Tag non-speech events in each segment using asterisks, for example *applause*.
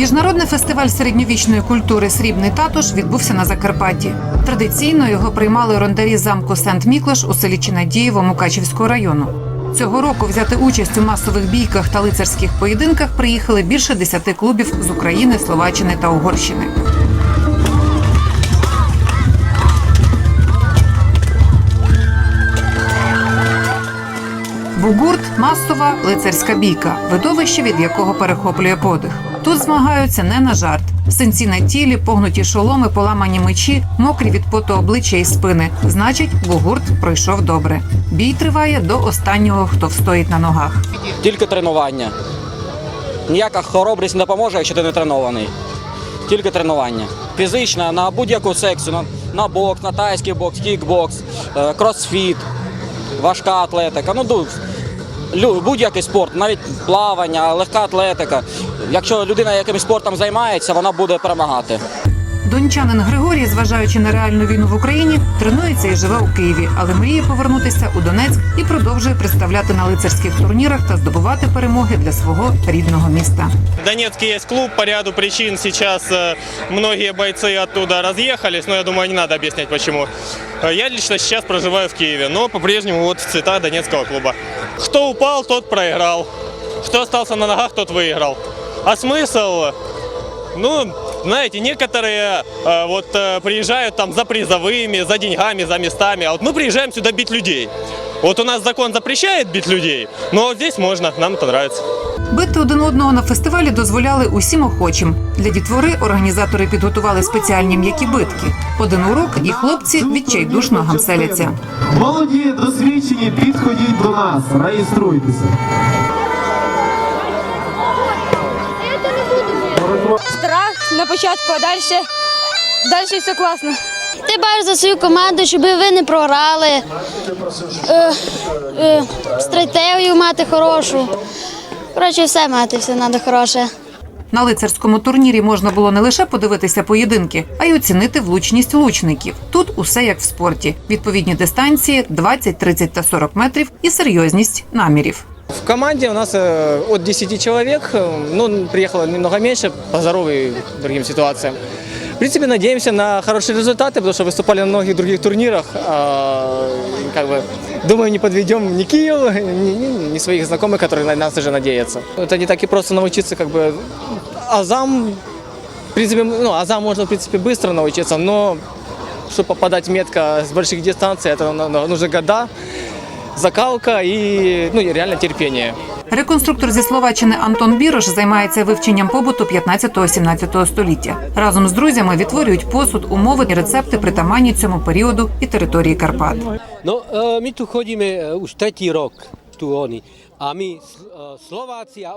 Міжнародний фестиваль середньовічної культури Срібний татуш відбувся на Закарпатті. Традиційно його приймали орендарі замку Сент-Міклаш у селі Чинадієво Мукачівського району. Цього року взяти участь у масових бійках та лицарських поєдинках приїхали більше десяти клубів з України, Словаччини та Угорщини. Бугурт масова лицарська бійка, видовище, від якого перехоплює подих. Тут змагаються не на жарт. Синці на тілі, погнуті шоломи, поламані мечі, мокрі від поту обличчя і спини. Значить, бугурт пройшов добре. Бій триває до останнього, хто встоїть на ногах. Тільки тренування. Ніяка хоробрість не допоможе, якщо ти не тренований. Тільки тренування. Фізично на будь-яку секцію, на, на бокс, на тайський бокс, кікбокс, е, кросфіт, важка атлетика. Ну, будь-який спорт, навіть плавання, легка атлетика. Якщо людина якимось спортом займається, вона буде перемагати. Дончанин Григорій, зважаючи на реальну війну в Україні, тренується і живе у Києві, але мріє повернутися у Донецьк і продовжує представляти на лицарських турнірах та здобувати перемоги для свого рідного міста. В Донецке есть клуб по ряду причин. Сейчас э, многие бойцы оттуда разъехались, но я думаю, не надо объяснять почему. Э, Я лично сейчас проживаю в Киеве, но по-прежнему вот в цветах Донецкого клуба. Кто упал, тот проиграл. Кто остался на ногах, тот выиграл. А смысл? Ну, знаете, некоторые э, вот э, приезжают там за призовыми, за деньгами, за местами, а вот мы приезжаем сюда бить людей. Вот у нас закон запрещает бить людей, но вот здесь можно, нам это нравится. Бити один одного на фестивалі дозволяли усім охочим. Для дітвори організатори підготували спеціальні м'які битки. Один урок, і хлопці відчайдушно гамселяться. Молоді, досвідчені, підходіть до нас, реєструйтеся. На початку, а далі, далі все класно. Ти бачиш за свою команду, щоб ви не програли. Е, е, стратегію мати хорошу. Коротше, все мати, все треба хороше. На лицарському турнірі можна було не лише подивитися поєдинки, а й оцінити влучність лучників. Тут усе як в спорті: відповідні дистанції 20, 30 та 40 метрів і серйозність намірів. В команде у нас э, от 10 человек, э, ну, приехало немного меньше по здоровью и другим ситуациям. В принципе, надеемся на хорошие результаты, потому что выступали на многих других турнирах. А, как бы, думаю, не подведем ни Киев, *laughs* ни, ни- своих знакомых, которые на нас уже надеются. Это не так и просто научиться, как бы, азам, в принципе, ну, азам можно, в принципе, быстро научиться, но чтобы попадать метко с больших дистанций, это на- на- нужны года, закалка и, ну, и реально терпение. Реконструктор зі Словаччини Антон Бірош займається вивченням побуту 15-17 століття. Разом з друзями відтворюють посуд, умови і рецепти притаманні цьому періоду і території Карпат. Ну ми тут ходимо chodíme третій рік.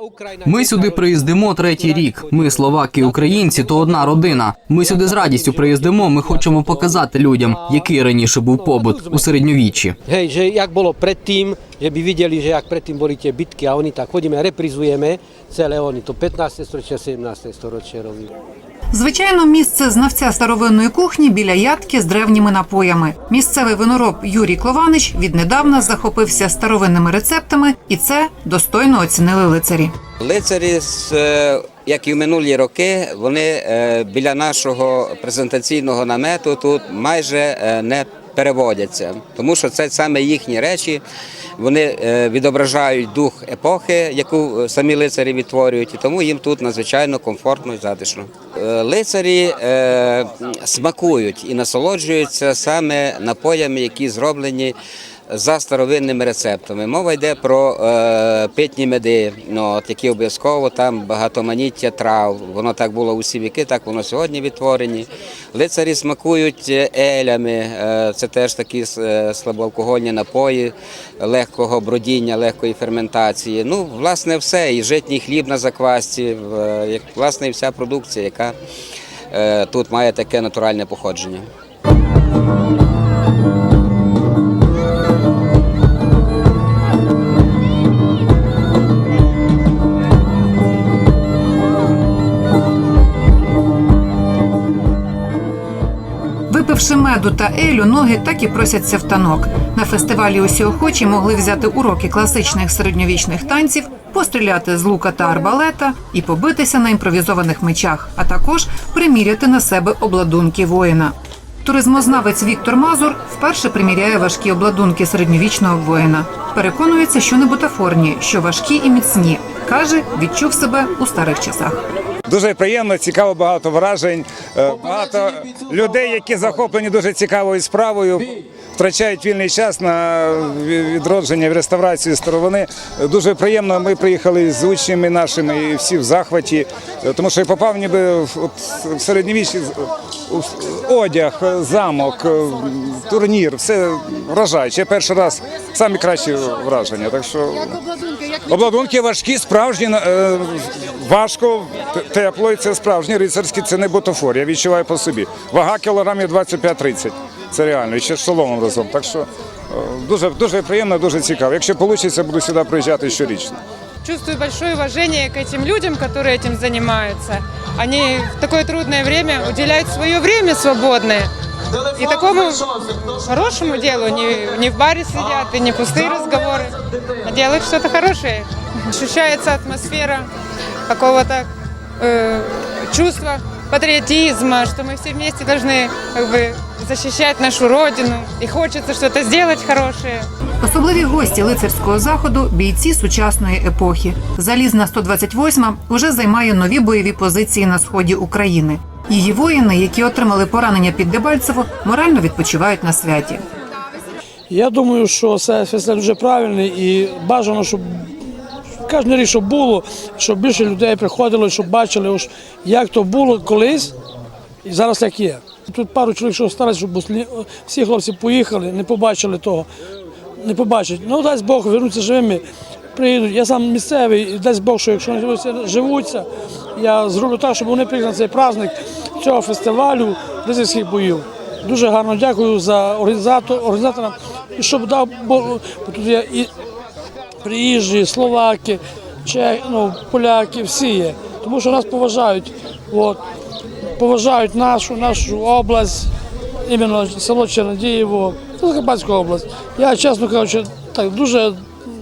Ukrajina... Ми сюди приїздимо третій рік. Ми словаки, і українці, то одна родина. Ми сюди з радістю приїздимо. Ми хочемо показати людям, який раніше був побут у середньовіччі. Hej, že jak bolo predtým, že by videli, že jak predtým boli tie bitky a oni tak chodíme, reprizujeme celé oni, to 15. storočie, 17. storočie robíme. Звичайно, місце знавця старовинної кухні біля ядки з древніми напоями. Місцевий винороб Юрій Клованич віднедавна захопився старовинними рецептами, і це достойно оцінили лицарі. Лицарі, е, як і в минулі роки, вони е, біля нашого презентаційного намету тут майже е, не переводяться, тому що це саме їхні речі. Вони відображають дух епохи, яку самі лицарі відтворюють, і тому їм тут надзвичайно комфортно і затишно. Лицарі смакують і насолоджуються саме напоями, які зроблені за старовинними рецептами. Мова йде про е, питні меди, ну, от, які обов'язково там багатоманіття трав. Воно так було усі віки, так воно сьогодні відтворені. Лицарі смакують е, елями, е, це теж такі е, слабоалкогольні напої легкого бродіння, легкої ферментації. Ну, власне, все. І житній хліб на заквасці, е, як, власне, і вся продукція, яка тут має таке натуральне походження. Випивши меду та елю, ноги так і просяться в танок. На фестивалі усі охочі могли взяти уроки класичних середньовічних танців постріляти з лука та арбалета і побитися на імпровізованих мечах, а також приміряти на себе обладунки воїна. Туризмознавець Віктор Мазур вперше приміряє важкі обладунки середньовічного воїна. Переконується, що не бутафорні, що важкі і міцні. каже, відчув себе у старих часах. Дуже приємно, цікаво, багато вражень. Е, Багато людей, які захоплені дуже цікавою справою, втрачають вільний час на відродження, в реставрацію старовини. Дуже приємно. Ми приїхали з учнями нашими і всі в захваті, тому що я попав ніби в- середньовічний одяг, замок, е, турнір, все вражаюче. Я перший раз самі кращі враження. Так що Обладунки важкі, справжні, е, важко, тепло, і це справжні рицарські, це не бутафор, я відчуваю по собі. Вага кілограмів 25-30, це реально, і ще з шоломом разом. Так що е, дуже, дуже приємно, дуже цікаво. Якщо вийде, буду сюди приїжджати щорічно. Чувствую большое уважение к этим людям, которые этим занимаются. Они в такое трудное время уделяют свое время свободное. И такому хорошему делу не, не в баре сидят и не пустые разговоры, а делают что-то хорошее. Ощущается атмосфера какого-то э, чувства патриотизма, что мы все вместе должны как бы, защищать нашу родину. И хочется что-то сделать хорошее. Особливі гості лицарського заходу бійці сучасної епохи. Залізна 128 вже займає нові бойові позиції на сході України. Її воїни, які отримали поранення під Дебальцево, морально відпочивають на святі. Я думаю, що це фестиваль дуже правильний і бажано, щоб кожен рік, щоб було, щоб більше людей приходило, щоб бачили, як то було колись і зараз як є. Тут пару чоловік, що стараються, щоб всі хлопці поїхали, не побачили того, не побачать. Ну, дасть Бог, вернуться живими, приїдуть. Я сам місцевий, і дасть Бог, що якщо живуться, я зроблю так, щоб вони приїхали на цей праздник цього фестивалю ризерських боїв. Дуже гарно дякую за організатор, організаторам, і щоб дав Бог, бо тут є і приїжджі, словаки, чех, ну, поляки, всі є. Тому що нас поважають. От, поважають нашу, нашу область, іменно село Чернодієво, Закарпатська область. Я, чесно кажучи, так дуже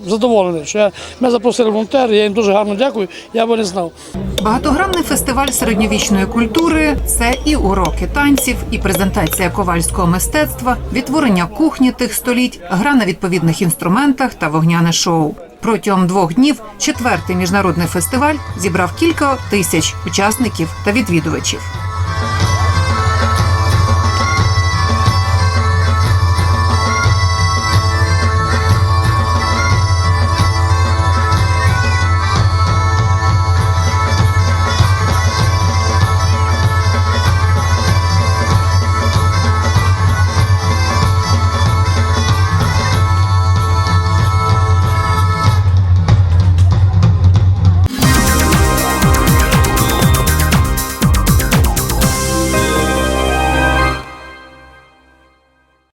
задоволений, що я, мене запросили волонтери, я їм дуже гарно дякую, я би не знав. Багатогранний фестиваль середньовічної культури це і уроки танців, і презентація ковальського мистецтва, відтворення кухні тих століть, гра на відповідних інструментах та вогняне шоу. Протягом двох днів четвертий міжнародний фестиваль зібрав кілька тисяч учасників та відвідувачів.